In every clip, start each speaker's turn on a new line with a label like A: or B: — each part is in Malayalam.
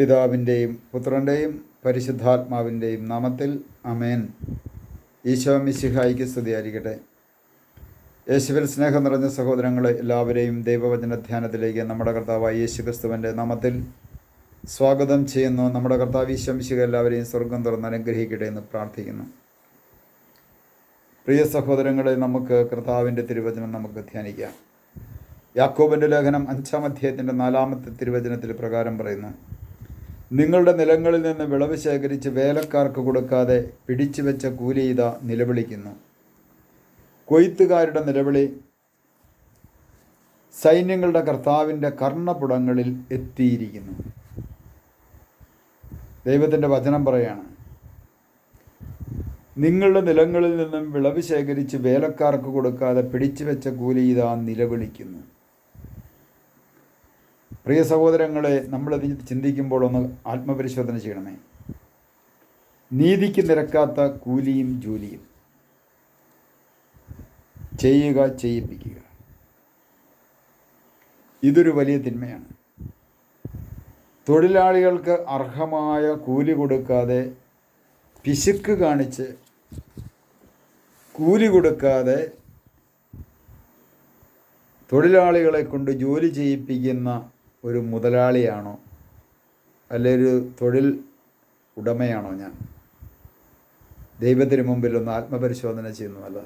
A: പിതാവിന്റെയും പുത്രന്റെയും പരിശുദ്ധാത്മാവിന്റെയും നാമത്തിൽ അമേൻ ഈശോ മിശിഹായിക്ക് സ്തുതിയായിരിക്കട്ടെ. യേശുവിൽ സ്നേഹം നിറഞ്ഞ സഹോദരങ്ങളെ എല്ലാവരെയും ദൈവവചന ധ്യാനത്തിലേക്ക് നമ്മുടെ കർത്താവായ യേശു ക്രിസ്തുവിന്റെ നാമത്തിൽ സ്വാഗതം ചെയ്യുന്നു. നമ്മുടെ കർത്താവ് ഈശോ മിശിഹ എല്ലാവരെയും സ്വർഗം തുറന്ന് അനുഗ്രഹിക്കട്ടെ എന്ന് പ്രാർത്ഥിക്കുന്നു. പ്രിയ സഹോദരങ്ങളെ നമുക്ക് കർത്താവിന്റെ തിരുവചനം നമുക്ക് ധ്യാനിക്കാം. യാക്കോബിന്റെ ലേഖനം അഞ്ചാം അധ്യായത്തിന്റെ നാലാമത്തെ തിരുവചനത്തിൽ പ്രകാരം പറയുന്നു. നിങ്ങളുടെ നിലങ്ങളിൽ നിന്ന് വിളവ് ശേഖരിച്ച് വേലക്കാർക്ക് കൊടുക്കാതെ പിടിച്ചു വെച്ച കൂലി നിലവിളിക്കുന്നു. കൊയ്ത്തുകാരുടെ നിലവിളി. സൈന്യങ്ങളുടെ കർത്താവിന്റെ കർണപുടങ്ങളിൽ എത്തിയിരിക്കുന്നു. ദൈവത്തിന്റെ വചനം പറയാണ് നിങ്ങളുടെ നിലങ്ങളിൽ നിന്നും വിളവ് ശേഖരിച്ച് വേലക്കാർക്ക് കൊടുക്കാതെ പിടിച്ചു വെച്ച കൂലി ഇതാ നിലവിളിക്കുന്നു. പ്രിയ സഹോദരങ്ങളെ നമ്മളത് ചിന്തിക്കുമ്പോൾ ഒന്ന് ആത്മപരിശോധന ചെയ്യണമേ. നീതിക്ക് നിരക്കാത്ത കൂലിയും ജോലിയും. ചെയ്യുക ചെയ്യിപ്പിക്കുക. ഇതൊരു വലിയ തിന്മയാണ്. തൊഴിലാളികൾക്ക് അർഹമായ കൂലി കൊടുക്കാതെ പിശുക്ക് കാണിച്ച് കൂലി കൊടുക്കാതെ തൊഴിലാളികളെ കൊണ്ട് ജോലി ചെയ്യിപ്പിക്കുന്ന ഒരു മുതലാളിയാണോ? അല്ലെ ഒരു തൊഴിൽ ഉടമയാണോ ഞാൻ? ദൈവത്തിന് മുമ്പിൽ ഒന്ന് ആത്മപരിശോധന ചെയ്യുന്നു അല്ല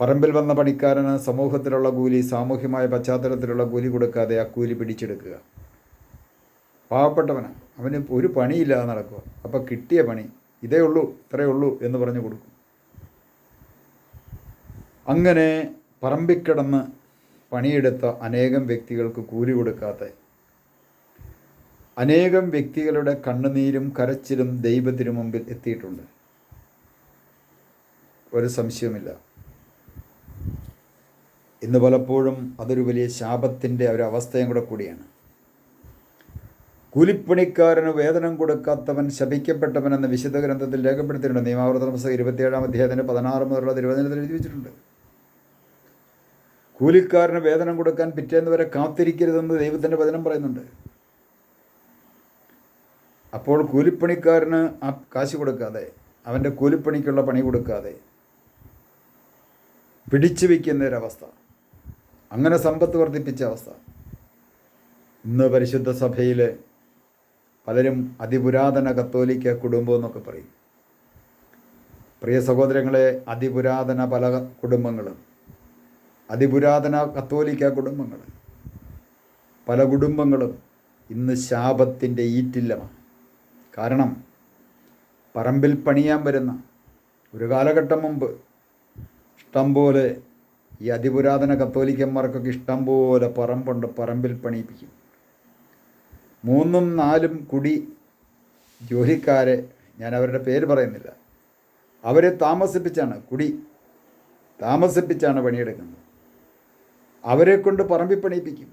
A: പറമ്പിൽ വന്ന പണിക്കാരന് സമൂഹത്തിലുള്ള കൂലി സാമൂഹ്യമായ പശ്ചാത്തലത്തിലുള്ള കൂലി കൊടുക്കാതെ ആ കൂലി പിടിച്ചെടുക്കുക. പാവപ്പെട്ടവന്. അവന് ഒരു പണിയില്ലാതെ നടക്കുക. അപ്പോൾ കിട്ടിയ പണി ഇതേ ഉള്ളൂ ഇത്രയേ ഉള്ളൂ എന്ന് പറഞ്ഞു കൊടുക്കും. അങ്ങനെ പറമ്പിക്കിടന്ന് പണിയെടുത്ത അനേകം വ്യക്തികൾക്ക് കൂലി കൊടുക്കാത്ത. അനേകം വ്യക്തികളുടെ കണ്ണുനീരും കരച്ചിലും ദൈവത്തിനു മുമ്പിൽ എത്തിയിട്ടുണ്ട്. ഒരു സംശയവുമില്ല. ഇന്ന് പലപ്പോഴും അതൊരു വലിയ ശാപത്തിന്റെ ഒരവസ്ഥയും കൂടെ കൂടിയാണ്. കൂലിപ്പണിക്കാരന് വേതനം കൊടുക്കാത്തവൻ ശപിക്കപ്പെട്ടവൻ ശപിക്കപ്പെട്ടവനെന്ന് വിശുദ്ധ ഗ്രന്ഥത്തിൽ രേഖപ്പെടുത്തിയിട്ടുണ്ട്. നിയമാവർത്തന പുസ്തകം ഇരുപത്തിയേഴാം അധ്യായത്തിന് പതിനാറ് മുതലുള്ള തിരുവനന്തപുരത്തിൽ എഴുതി വെച്ചിട്ടുണ്ട്. കൂലിക്കാരന് വേതനം കൊടുക്കാൻ പിറ്റേന്ന് വരെ കാത്തിരിക്കരുതെന്ന് ദൈവത്തിന്റെ വചനം പറയുന്നുണ്ട്. അപ്പോൾ കൂലിപ്പണിക്കാരന് ആ കാശ് കൊടുക്കാതെ അവന്റെ കൂലിപ്പണിക്കുള്ള പണി കൊടുക്കാതെ പിടിച്ചു വയ്ക്കുന്ന ഒരവസ്ഥ. അങ്ങനെ സമ്പത്ത് വർദ്ധിപ്പിച്ച അവസ്ഥ. ഇന്ന് പരിശുദ്ധ സഭയിൽ പലരും അതിപുരാതന കത്തോലിക്ക കുടുംബം എന്നൊക്കെ പറയും. പ്രിയ സഹോദരങ്ങളെ അതിപുരാതന പല കുടുംബങ്ങളും അതിപുരാതന കത്തോലിക്ക കുടുംബങ്ങൾ. പല കുടുംബങ്ങളും ഇന്ന് ശാപത്തിന്റെ ഈറ്റില്ലമാണ്. കാരണം പറമ്പിൽ പണിയാൻ വരുന്ന ഒരു കാലഘട്ടം മുമ്പ് ഇഷ്ടം പോലെ ഈ അതിപുരാതന കത്തോലിക്കന്മാർക്കൊക്കെ ഇഷ്ടം പോലെ പറമ്പുണ്ട് പറമ്പിൽ പണിയിപ്പിക്കും. മൂന്നും നാലും കുടി ജോലിക്കാരെ ഞാൻ അവരുടെ പേര് പറയുന്നില്ല. അവരെ താമസിപ്പിച്ചാണ് കുടി താമസിപ്പിച്ചാണ് പണിയെടുക്കുന്നത്. അവരെ കൊണ്ട് പറമ്പിൽ പണിയിപ്പിക്കും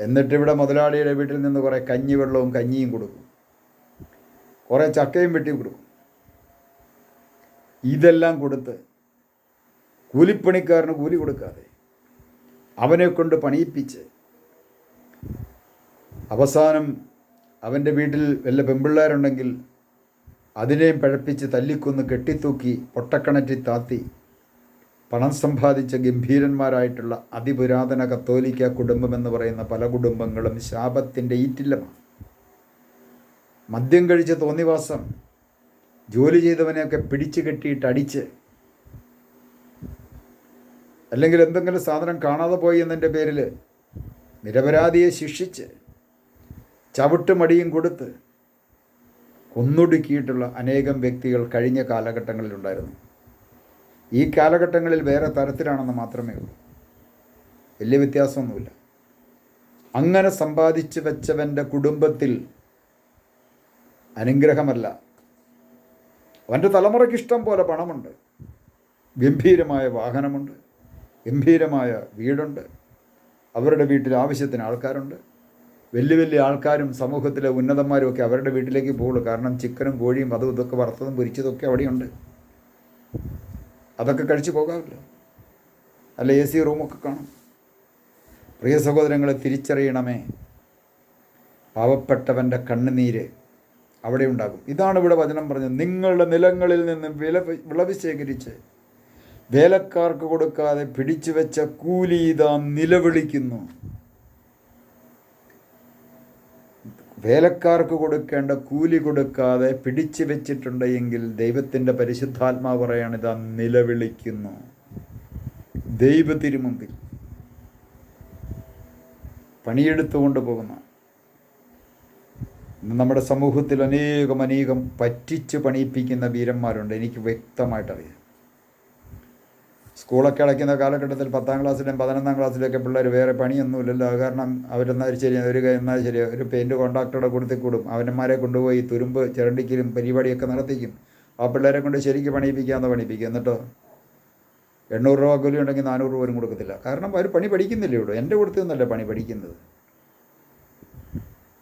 A: എന്നിട്ട് ഇവിടെ മുതലാളിയുടെ വീട്ടിൽ നിന്ന് കുറേ കഞ്ഞി വെള്ളവും കഞ്ഞിയും കൊടുക്കും. കുറേ ചക്കയും വെട്ടി കൊടുക്കും. ഇതെല്ലാം കൊടുത്ത് കൂലിപ്പണിക്കാരന് കൂലി കൊടുക്കാതെ അവനെ കൊണ്ട് പണിയിപ്പിച്ച് അവസാനം അവന്റെ വീട്ടിൽ വല്ല പെമ്പിള്ളേരുണ്ടെങ്കിൽ അതിനെയും പഴപ്പിച്ച് തല്ലിക്കൊന്ന് കെട്ടിത്തൂക്കി പൊട്ടക്കണറ്റി താത്തി പണം സമ്പാദിച്ച ഗംഭീരന്മാരായിട്ടുള്ള അതിപുരാതന കത്തോലിക്ക കുടുംബം എന്ന് പറയുന്ന പല കുടുംബങ്ങളും ശാപത്തിന്റെ ഈറ്റില്ലമാണ്. മദ്യം കഴിച്ച തോന്നിവാസം ജോലി ചെയ്തവനെയൊക്കെ പിടിച്ചു കെട്ടിയിട്ട് അടിച്ച് അല്ലെങ്കിൽ എന്തെങ്കിലും സാധനം കാണാതെ പോയി എന്നതിന്റെ പേരിൽ നിരപരാധിയെ ശിക്ഷിച്ച് ചവിട്ടുമടിയും കൊടുത്ത് കൊന്നൊടുക്കിയിട്ടുള്ള അനേകം വ്യക്തികൾ കഴിഞ്ഞ കാലഘട്ടങ്ങളിലുണ്ടായിരുന്നു. ഈ കാലഘട്ടങ്ങളിൽ വേറെ തരത്തിലാണെന്ന് മാത്രമേ ഉള്ളൂ. വലിയ വ്യത്യാസമൊന്നുമില്ല. അങ്ങനെ സമ്പാദിച്ചു വെച്ചവന്റെ കുടുംബത്തിൽ അനുഗ്രഹമല്ല. അവന്റെ തലമുറയ്ക്ക് ഇഷ്ടം പോലെ പണമുണ്ട്. ഗംഭീരമായ വാഹനമുണ്ട്. ഗംഭീരമായ വീടുണ്ട്. അവരുടെ വീട്ടിൽ ആവശ്യത്തിന് ആൾക്കാരുണ്ട്. വലിയ വലിയ ആൾക്കാരും സമൂഹത്തിലെ ഉന്നതന്മാരും ഒക്കെ അവരുടെ വീട്ടിലേക്ക് പോകുള്ളൂ. കാരണം ചിക്കനും കോഴിയും അതും ഇതൊക്കെ വറുത്തതും പൊരിച്ചതൊക്കെ അവിടെയുണ്ട്. അതൊക്കെ കഴിച്ചു പോകാമല്ലോ. അല്ല എ സി റൂമൊക്കെ കാണും. പ്രിയ സഹോദരങ്ങളെ തിരിച്ചറിയണമേ. പാവപ്പെട്ടവന്റെ കണ്ണുനീര് അവിടെ ഉണ്ടാകും. ഇതാണ് ഇവിടെ വചനം പറഞ്ഞത്. നിങ്ങളുടെ നിലങ്ങളിൽ നിന്ന് വില വിളവ് ശേഖരിച്ച് വേലക്കാർക്ക് കൊടുക്കാതെ പിടിച്ചു വെച്ച കൂലി ഇതാ നിലവിളിക്കുന്നു. വേലക്കാർക്ക് കൊടുക്കേണ്ട കൂലി കൊടുക്കാതെ പിടിച്ചു വെച്ചിട്ടുണ്ട് എങ്കിൽ ദൈവത്തിന്റെ പരിശുദ്ധാത്മാവ് പറയാണ് ഇതാ നിലവിളിക്കുന്നു. ദൈവ തിരുമുമ്പിൽ. പണിയെടുത്തുകൊണ്ട് പോകുന്ന. നമ്മുടെ സമൂഹത്തിൽ അനേകം അനേകം പറ്റിച്ച് പണിയിപ്പിക്കുന്ന വീരന്മാരുണ്ട്. എനിക്ക് വ്യക്തമായിട്ടറിയാം. സ്കൂളൊക്കെ അടയ്ക്കുന്ന കാലഘട്ടത്തിൽ പത്താം ക്ലാസ്സിലും പതിനൊന്നാം ക്ലാസ്സിലൊക്കെ പിള്ളേർ വേറെ പണിയൊന്നുമില്ലല്ലോ. കാരണം അവരെന്നാൽ ശരി ഒരു എന്നാൽ ശരി ഒരു പെയിന്റ് കോൺട്രാക്ടറുടെ കൊടുത്തി കൂടും. അവന്മാരെ കൊണ്ടുപോയി തുരുമ്പ് ചിരണ്ടിക്കലും പരിപാടിയൊക്കെ നടത്തിക്കും. ആ പിള്ളേരെ കൊണ്ട് ശരിക്ക് പണിയിപ്പിക്കാമെന്ന് പണിയിപ്പിക്കും. എന്നിട്ടോ? എണ്ണൂറ് രൂപ കൂലി ഉണ്ടെങ്കിൽ നാനൂറ് രൂപ പോലും കൊടുക്കത്തില്ല. കാരണം അവർ പണി പഠിക്കുന്നില്ല ഇവിടെ? എന്റെ കൊടുത്തു നിന്നല്ല പണി പഠിക്കുന്നത്.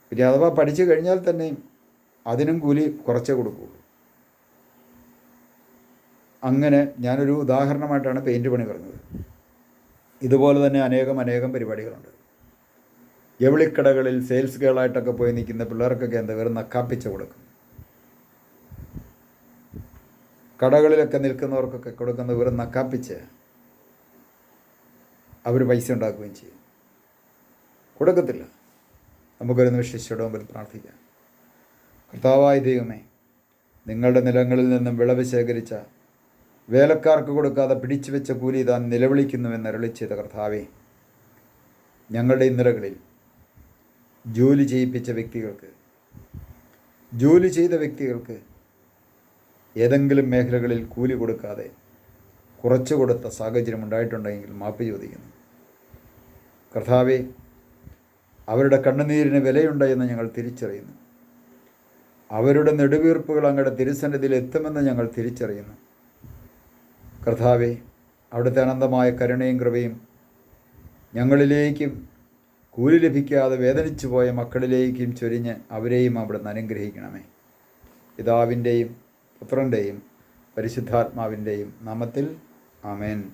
A: പിന്നെ അഥവാ പഠിച്ചു കഴിഞ്ഞാൽ തന്നെയും അതിനും കൂലി കുറച്ചേ കൊടുക്കുള്ളൂ. അങ്ങനെ ഞാനൊരു ഉദാഹരണമായിട്ടാണ് പെയിന്റ് പണി പറഞ്ഞത്. ഇതുപോലെ തന്നെ അനേകം അനേകം പരിപാടികളുണ്ട്. എവിളിക്കടകളിൽ സെയിൽസ് ഗേളായിട്ടൊക്കെ പോയി നിൽക്കുന്ന പിള്ളേർക്കൊക്കെ എന്താ വെറും നക്കാപ്പിച്ച് കൊടുക്കും. കടകളിലൊക്കെ നിൽക്കുന്നവർക്കൊക്കെ കൊടുക്കുന്ന വെറും നക്കാപ്പിച്ച് അവർ പൈസ ഉണ്ടാക്കുകയും ചെയ്യും. കൊടുക്കത്തില്ല. നമുക്കൊരു നിമിഷം ഈശോയുടെ മുമ്പിൽ പ്രാർത്ഥിക്കാം. കർത്താവായ ദൈവമേ നിങ്ങളുടെ നിലങ്ങളിൽ നിന്നും വിളവ് ശേഖരിച്ച വേലക്കാർക്ക് കൊടുക്കാതെ പിടിച്ചു വെച്ച കൂലി താൻ നിലവിളിക്കുന്നുവെന്ന് അരളി ചെയ്ത കർത്താവെ ഞങ്ങളുടെ ഇന്നലകളിൽ ജോലി ചെയ്യിപ്പിച്ച വ്യക്തികൾക്ക് ജോലി ചെയ്ത വ്യക്തികൾക്ക് ഏതെങ്കിലും മേഖലകളിൽ കൂലി കൊടുക്കാതെ കുറച്ചു കൊടുത്ത സാഹചര്യം ഉണ്ടായിട്ടുണ്ടെങ്കിൽ മാപ്പ് ചോദിക്കുന്നു. കർത്താവെ അവരുടെ കണ്ണുനീരിന് വിലയുണ്ട് എന്ന് ഞങ്ങൾ തിരിച്ചറിയുന്നു. അവരുടെ നെടുവീർപ്പുകൾ അങ്ങയുടെ തിരുസന്നിധിയിൽ എത്തുമെന്ന് ഞങ്ങൾ തിരിച്ചറിയുന്നു. കർത്താവെ അവിടുത്തെ അനന്തമായ കരുണയും കൃപയും ഞങ്ങളിലേക്കും കൂലി ലഭിക്കാതെ വേദനിച്ചു പോയ മക്കളിലേക്കും ചൊരിഞ്ഞ് അവരെയും അവിടുന്ന് അനുഗ്രഹിക്കണമേ. പിതാവിന്റെയും പുത്രന്റെയും പരിശുദ്ധാത്മാവിന്റെയും നാമത്തിൽ ആമേൻ.